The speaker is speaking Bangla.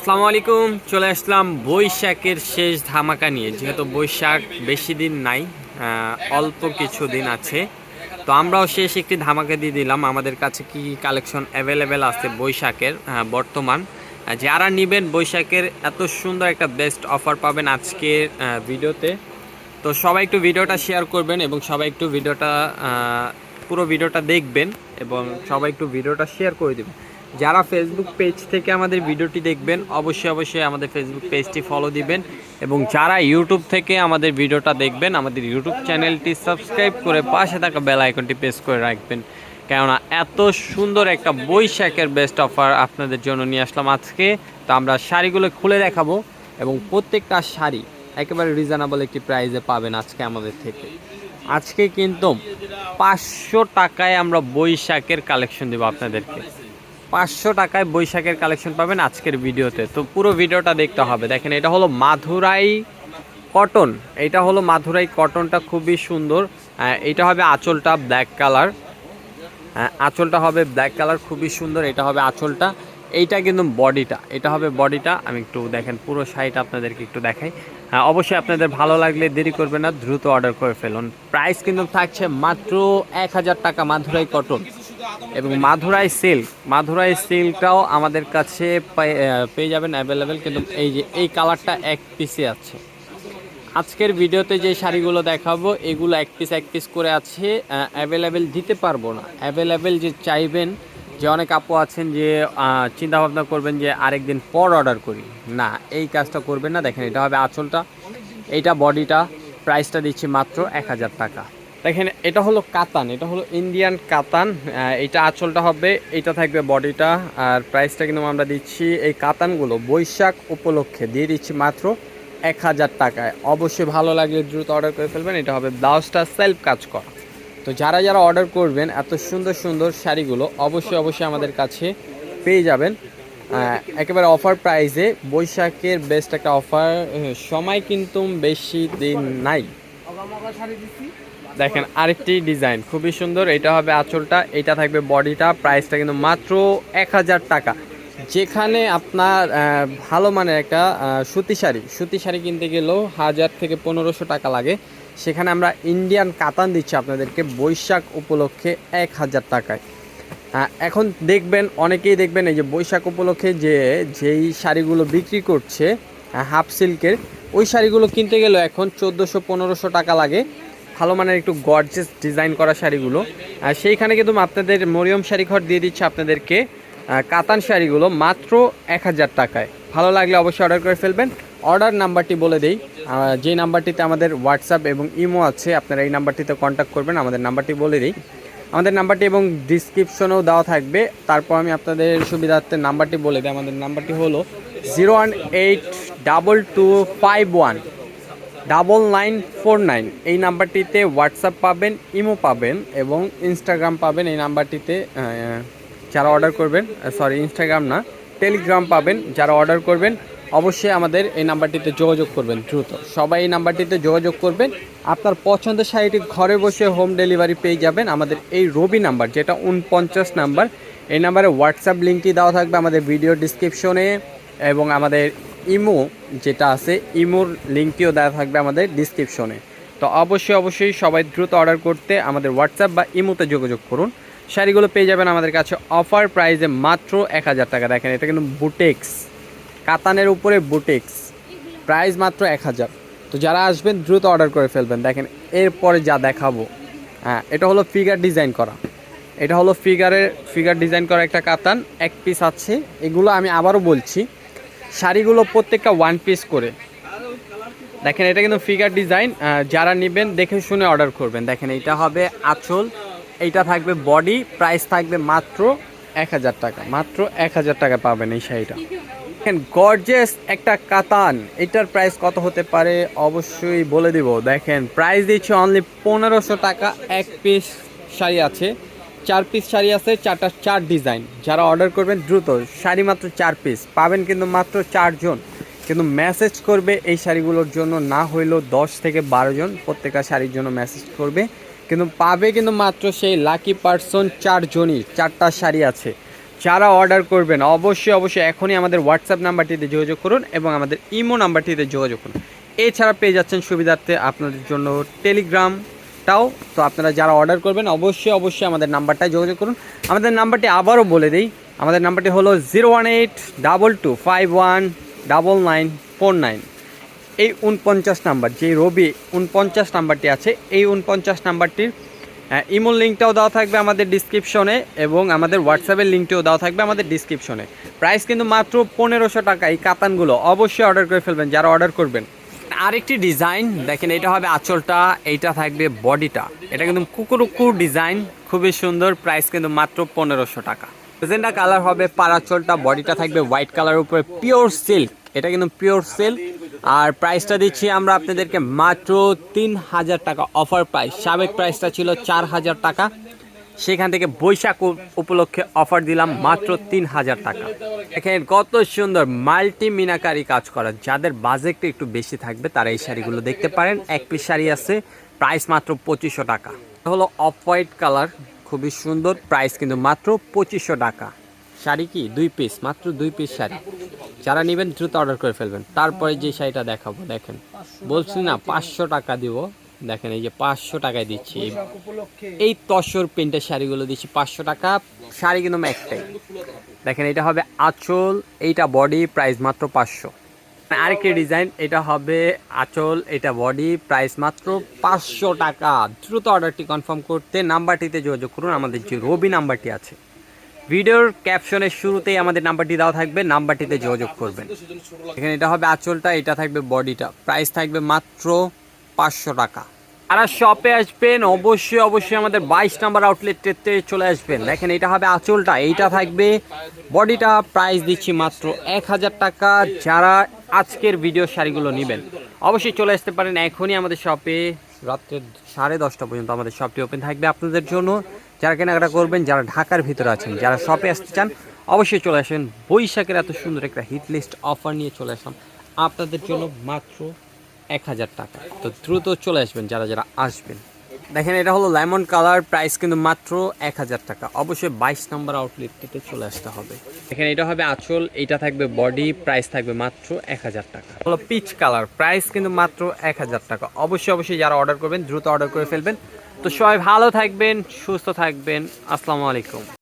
আসসালামু আলাইকুম, চলে আসলাম বৈশাখের শেষ ধামাকা নিয়ে। যেহেতু বৈশাখ বেশি দিন নাই অল্প কিছু দিন আছে। তো আমরাও শেষ একটি ধামাকা দিয়ে দিলাম। আমাদের কাছে কি কালেকশন অ্যাভেলেবেল আছে বৈশাখের বর্তমান। যারা নেবেন বৈশাখের এত সুন্দর একটা বেস্ট অফার পাবেন আজকের ভিডিওতে। তো সবাই একটু ভিডিওটা শেয়ার করবেন এবং সবাই একটু ভিডিওটা পুরো ভিডিওটা দেখবেন এবং সবাই একটু ভিডিওটা শেয়ার করে দেবেন। যারা ফেসবুক পেজ থেকে আমাদের ভিডিওটি দেখবেন, অবশ্যই অবশ্যই আমাদের ফেসবুক পেজটি ফলো দিবেন এবং যারা ইউটিউব থেকে আমাদের ভিডিওটা দেখবেন, আমাদের ইউটিউব চ্যানেলটি সাবস্ক্রাইব করে পাশে থাকা বেল আইকনটি প্রেস করে রাখবেন। কেননা এত সুন্দর একটা বৈশাখের বেস্ট অফার আপনাদের জন্য নিয়ে আসলাম আজকে। তো আমরা শাড়িগুলো খুলে দেখাবো এবং প্রত্যেকটা শাড়ি একেবারে রিজনেবল একটি প্রাইসে পাবেন আজকে আমাদের থেকে। আজকে কিন্তু পাঁচশো টাকায় আমরা বৈশাখের কালেকশন দেবো আপনাদেরকে। পাঁচশো টাকায় বৈশাখের কালেকশন পাবেন আজকের ভিডিওতে। তো পুরো ভিডিওটা দেখতে হবে। দেখেন, এটা হলো মাধুরাই কটন। এটা হলো মাধুরাই কটনটা খুবই সুন্দর। এটা হবে আঁচলটা ব্ল্যাক কালার। আঁচলটা হবে ব্ল্যাক কালার, খুবই সুন্দর। এটা হবে আঁচলটা। এইটা কিন্তু বডিটা। এটা হবে বডিটা। আমি একটু দেখেন, পুরো শাড়িটা আপনাদেরকে একটু দেখাই। হ্যাঁ অবশ্যই আপনাদের ভালো লাগলে দেরি করবে না, দ্রুত অর্ডার করে ফেলুন। প্রাইস কিন্তু থাকছে মাত্র এক হাজার টাকা মাধুরাই কটন। এবং মাধুরাই সিল্ক। মাধুরাই সিল্কটাও আমাদের কাছে পেয়ে যাবেন অ্যাভেলেবেল কিন্তু এই যে, এই কালারটা এক পিসে আছে। আজকের ভিডিওতে যে শাড়িগুলো দেখাবো, এগুলো এক পিস এক পিস করে আছে অ্যাভেলেবেল দিতে পারব না। অ্যাভেলেবেল যে চাইবেন, যে অনেক আপু আছেন যে চিন্তাভাবনা করবেন যে আরেকদিন পর অর্ডার করি। না, এই কাজটা করবেন না। দেখেন, এটা হবে আঁচলটা। এইটা বডিটা প্রাইসটা দিচ্ছি মাত্র এক হাজার টাকা। দেখেন, এটা হলো কাতান, এটা হলো ইন্ডিয়ান কাতান। এটা আঁচলটা হবে এটা থাকবে বডিটা, আর প্রাইসটা কিন্তু আমরা দিচ্ছি এই কাতানগুলো বৈশাখ উপলক্ষে। দিয়ে দিচ্ছি মাত্র এক হাজার টাকায়। অবশ্যই ভালো লাগলে দ্রুত অর্ডার করে ফেলবেন, এটা হবে ব্লাউজটা সেলফ কাজ করা। তো যারা যারা অর্ডার করবেন, এত সুন্দর সুন্দর শাড়িগুলো অবশ্যই অবশ্যই আমাদের কাছে পেয়ে যাবেন। একেবারে অফার প্রাইসে বৈশাখের বেস্ট একটা অফার সময় কিন্তু বেশি দিন নাই। দেখেন আরেকটি ডিজাইন, খুবই সুন্দর। এটা হবে আঁচলটা, এটা থাকবে বডিটা, প্রাইসটা কিন্তু মাত্র এক হাজার টাকা। যেখানে আপনার ভালো মানের একটা সুতি শাড়ি সুতি শাড়ি কিনতে গেলেও হাজার থেকে পনেরোশো টাকা লাগে। সেখানে আমরা ইন্ডিয়ান কাতান দিচ্ছি আপনাদেরকে, বৈশাখ উপলক্ষে এক হাজার টাকায়। এখন দেখবেন, অনেকেই দেখবেন এই যে বৈশাখ উপলক্ষে যে, যেই শাড়িগুলো বিক্রি করছে হাফ সিল্কের, ওই শাড়িগুলো কিনতে গেলেও এখন চোদ্দোশো পনেরোশো টাকা লাগে। ভালো মানের একটু গর্জেস ডিজাইন করা শাড়িগুলো। আর সেইখানে কিন্তু আপনাদের মরিয়ম শাড়ি ঘর দিয়ে দিচ্ছে আপনাদেরকে কাতান শাড়িগুলো মাত্র এক হাজার টাকায়। ভালো লাগলে অবশ্যই অর্ডার করে ফেলবেন। অর্ডার নাম্বারটি বলে দেই যে নাম্বারটিতে আমাদের হোয়াটসঅ্যাপ এবং ইমো আছে, আপনারা এই নাম্বারটিতে কন্ট্যাক্ট করবেন, আমাদের নাম্বারটি বলে দিই। আমাদের নাম্বারটি এবং ডিসক্রিপশনেও দেওয়া থাকবে। তারপর আমি আপনাদের সুবিধার্থে নাম্বারটি বলে দিই। আমাদের নাম্বারটি হলো zero one eight double two five one double nine four nine. এই নাম্বারটিতে হোয়াটসঅ্যাপ পাবেন, ইমো পাবেন এবং ইনস্টাগ্রাম পাবেন। এই নাম্বারটিতে যারা অর্ডার করবেন সরি ইনস্টাগ্রাম না, টেলিগ্রাম পাবেন, যারা অর্ডার করবেন, অবশ্যই আমাদের এই নাম্বারটিতে যোগাযোগ করবেন দ্রুত। সবাই এই নাম্বারটিতে যোগাযোগ করবেন। আপনার পছন্দের শাড়িটি ঘরে বসে হোম ডেলিভারি পেয়ে যাবেন। আমাদের এই রবি নাম্বার, যেটা উনপঞ্চাশ নাম্বার, এই নাম্বারে হোয়াটসঅ্যাপ লিঙ্কটি দেওয়া থাকবে আমাদের ভিডিও ডিসক্রিপশনে এবং আমাদের ইমো যেটা আছে, ইমোর লিঙ্কটিও দেওয়া থাকবে আমাদের ডিসক্রিপশনে তো অবশ্যই অবশ্যই সবাই দ্রুত অর্ডার করতে আমাদের হোয়াটসঅ্যাপ বা ইমোতে যোগাযোগ করুন। শাড়িগুলো পেয়ে যাবেন আমাদের কাছে অফার প্রাইসে মাত্র এক হাজার টাকা। দেখেন, এটা কিন্তু বুটেক্স, কাতানের উপরে বুটেক্স প্রাইস মাত্র এক হাজার। তো যারা আসবেন, দ্রুত অর্ডার করে ফেলবেন। দেখেন, এরপরে যা দেখাবো। হ্যাঁ এটা হলো ফিগার ডিজাইন করা। এটা হলো ফিগারের ফিগার ডিজাইন করা একটা কাতান, এক পিস আছে। এগুলো আমি আবারও বলছি শাড়িগুলো প্রত্যেকটা ওয়ান পিস করে। দেখেন, এটা কিন্তু ফিগার ডিজাইন যারা নেবেন, দেখে শুনে অর্ডার করবেন। দেখেন, এটা হবে আঁচল, এইটা থাকবে বডি প্রাইস থাকবে মাত্র এক হাজার টাকা, মাত্র এক হাজার টাকা পাবেন এই শাড়িটা। দেখেন গর্জেস একটা কাতান, এটার প্রাইস কত হতে পারে অবশ্যই বলে দিব। দেখেন প্রাইস দিচ্ছে অনলি পনেরোশো টাকা, এক পিস শাড়ি আছে। চার পিস শাড়ি আছে, চারটা চার ডিজাইন যারা অর্ডার করবেন দ্রুত, শাড়ি মাত্র চার পিস পাবেন কিন্তু মাত্র চারজন কিন্তু মেসেজ করবে এই শাড়িগুলোর জন্য, না হইলেও দশ থেকে বারো জন প্রত্যেকটা শাড়ির জন্য মেসেজ করবে। কিন্তু পাবে কিন্তু মাত্র সেই লাকি পার্সন চারজনই চারটা শাড়ি আছে। যারা অর্ডার করবেন, অবশ্যই অবশ্যই এখনই আমাদের হোয়াটসঅ্যাপ নাম্বারটিতে যোগাযোগ করুন এবং আমাদের ইমো নাম্বারটিতে যোগাযোগ করুন। এছাড়া পেয়ে যাচ্ছেন সুবিধার্থে আপনাদের জন্য টেলিগ্রামটাও তো আপনারা যারা অর্ডার করবেন, অবশ্যই অবশ্যই আমাদের নাম্বারটায় যোগাযোগ করুন। আমাদের নাম্বারটি আবারও বলে দিই, আমাদের নাম্বারটি হলো zero one eight double two five one double nine four nine এই উনপঞ্চাশ নাম্বার যে রবি উনপঞ্চাশ নাম্বারটি আছে, এই উনপঞ্চাশ নাম্বারটির ইমোল লিঙ্কটাও দেওয়া থাকবে আমাদের ডিসক্রিপশনে এবং আমাদের হোয়াটসঅ্যাপের লিঙ্কটিও দেওয়া থাকবে আমাদের ডিসক্রিপশনে প্রাইস কিন্তু মাত্র পনেরোশো টাকা, এই কাতানগুলো অবশ্যই অর্ডার করে ফেলবেন, যারা অর্ডার করবেন। আরেকটি ডিজাইন, দেখেন এটা হবে আঁচলটা, এইটা থাকবে বডিটা। এটা কিন্তু কুকুরুকুর ডিজাইন, খুবই সুন্দর, প্রাইস কিন্তু মাত্র পনেরোশো টাকা। প্রেজেন্টটা কালার হবে পারাচলটা বডিটা থাকবে হোয়াইট কালারের উপরে, পিওর সিল্ক, এটা কিন্তু পিওর সিল্ক। আর প্রাইসটা দিচ্ছি আমরা আপনাদেরকে মাত্র তিন হাজার টাকা অফার প্রাইস। সাবেক প্রাইসটা ছিল চার হাজার টাকা। সেখান থেকে বৈশাখ উপলক্ষে অফার দিলাম মাত্র তিন হাজার টাকা। এখানে কত সুন্দর মাল্টি মিনাকারি কাজ করা। যাদের বাজেটটা একটু বেশি থাকবে, তারা এই শাড়িগুলো দেখতে পারেন। এক পিস শাড়ি আছে প্রাইস মাত্র পঁচিশশো টাকা। হলো অফ হোয়াইট কালার খুবই সুন্দর প্রাইস কিন্তু মাত্র পঁচিশশো টাকা। শাড়ি কি? দুই পিস মাত্র দুই পিস শাড়ি। যারা নেবেন, দ্রুত অর্ডার করে ফেলবেন। তারপরে যে শাড়িটা দেখাবো, দেখেন। বলছি না, পাঁচশো টাকা দিব। দেখেন এই যে পাঁচশো টাকায় দিচ্ছি। এই তসর প্রিন্টের শাড়িগুলো দিচ্ছি পাঁচশো টাকা। শাড়ি কিন্তু একটাই। দেখেন এটা হবে আঁচল এইটা বডি প্রাইস মাত্র পাঁচশো। আরেকটি ডিজাইন এটা হবে আঁচল এটা বডি প্রাইস মাত্র পাঁচশো টাকা। দ্রুত অর্ডারটি কনফার্ম করতে নাম্বারটিতে যোগাযোগ করুন আমাদের যে রবি নাম্বারটি আছে। ভিডিওর ক্যাপশনের শুরুতেই আমাদের নাম্বারটি দেওয়া থাকবে নাম্বারটিতে যোগাযোগ করবেন। এখানে এটা হবে আঁচলটা এটা থাকবে বডিটা। প্রাইস থাকবে মাত্র পাঁচশো টাকা। যারা শপে আসবেন, অবশ্যই অবশ্যই আমাদের বাইশ নাম্বার আউটলেটতে চলে আসবেন। দেখেন, এটা হবে আঁচলটা। এইটা থাকবে, বডিটা প্রাইস দিচ্ছি মাত্র এক হাজার টাকা। যারা আজকের ভিডিও শাড়িগুলো নেবেন, অবশ্যই চলে আসতে পারেন এখনই আমাদের শপে রাত্রে সাড়ে দশটা পর্যন্ত আমাদের শপটি ওপেন থাকবে আপনাদের জন্য। যারা কেনাকাটা করবেন, যারা ঢাকার ভিতরে আছেন, যারা শপে আসতে চান, অবশ্যই চলে আসেন। বৈশাখের এত সুন্দর একটা হিট লিস্ট অফার নিয়ে চলে আসলাম আপনাদের জন্য মাত্র এক হাজার টাকা। তো দ্রুত চলে আসবেন যারা যারা আসবেন। দেখেন, এটা হলো লেমন কালার, প্রাইস কিন্তু মাত্র এক হাজার টাকা। অবশ্যই বাইশ নম্বর আউটলেটটিতে চলে আসতে হবে। দেখেন, এটা হবে আঁচল, এটা থাকবে বডি প্রাইস থাকবে মাত্র এক হাজার টাকা। হলো পিচ কালার প্রাইস কিন্তু মাত্র এক হাজার টাকা। অবশ্যই অবশ্যই যারা অর্ডার করবেন, দ্রুত অর্ডার করে ফেলবেন। তো সবাই ভালো থাকবেন, সুস্থ থাকবেন। আসসালামু আলাইকুম।